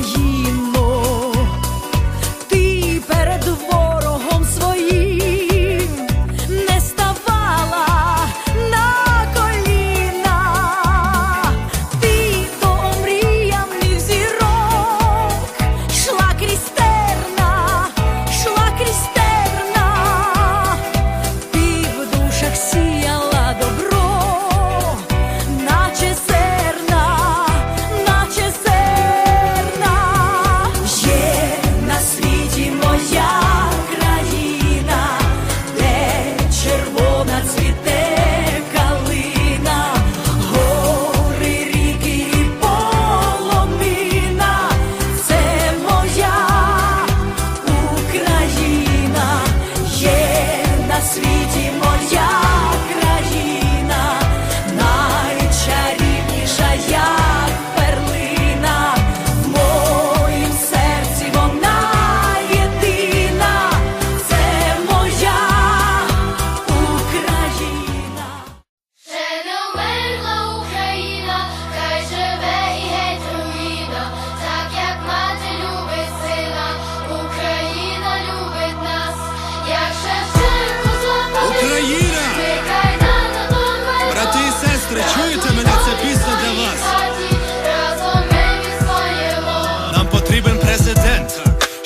Imagina.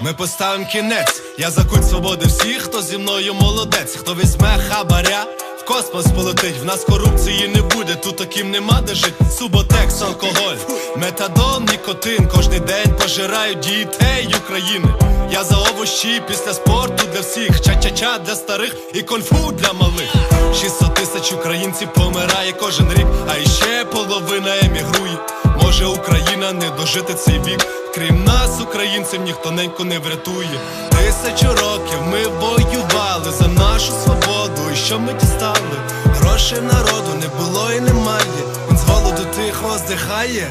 Ми поставимо кінець. Я за культ свободи всіх, хто зі мною молодець, хто візьме хабаря. В космос полетить, в нас корупції не буде, тут таким нема де жить. Суботекс, алкоголь, метадон, нікотин. Кожний день пожирають дітей України. Я за овощі після спорту для всіх, ча-ча-ча для старих і конфу для малих. 600 тисяч українців помирає кожен рік, а іще половина емігрує. Може Україна не дожити цей вік. Крім нас, українців, ніхто ненько не врятує. Тисячу років ми воювали за нашу свободу. І що ми дістали? Грошей народу не було і немає. Він з голоду тихо здихає.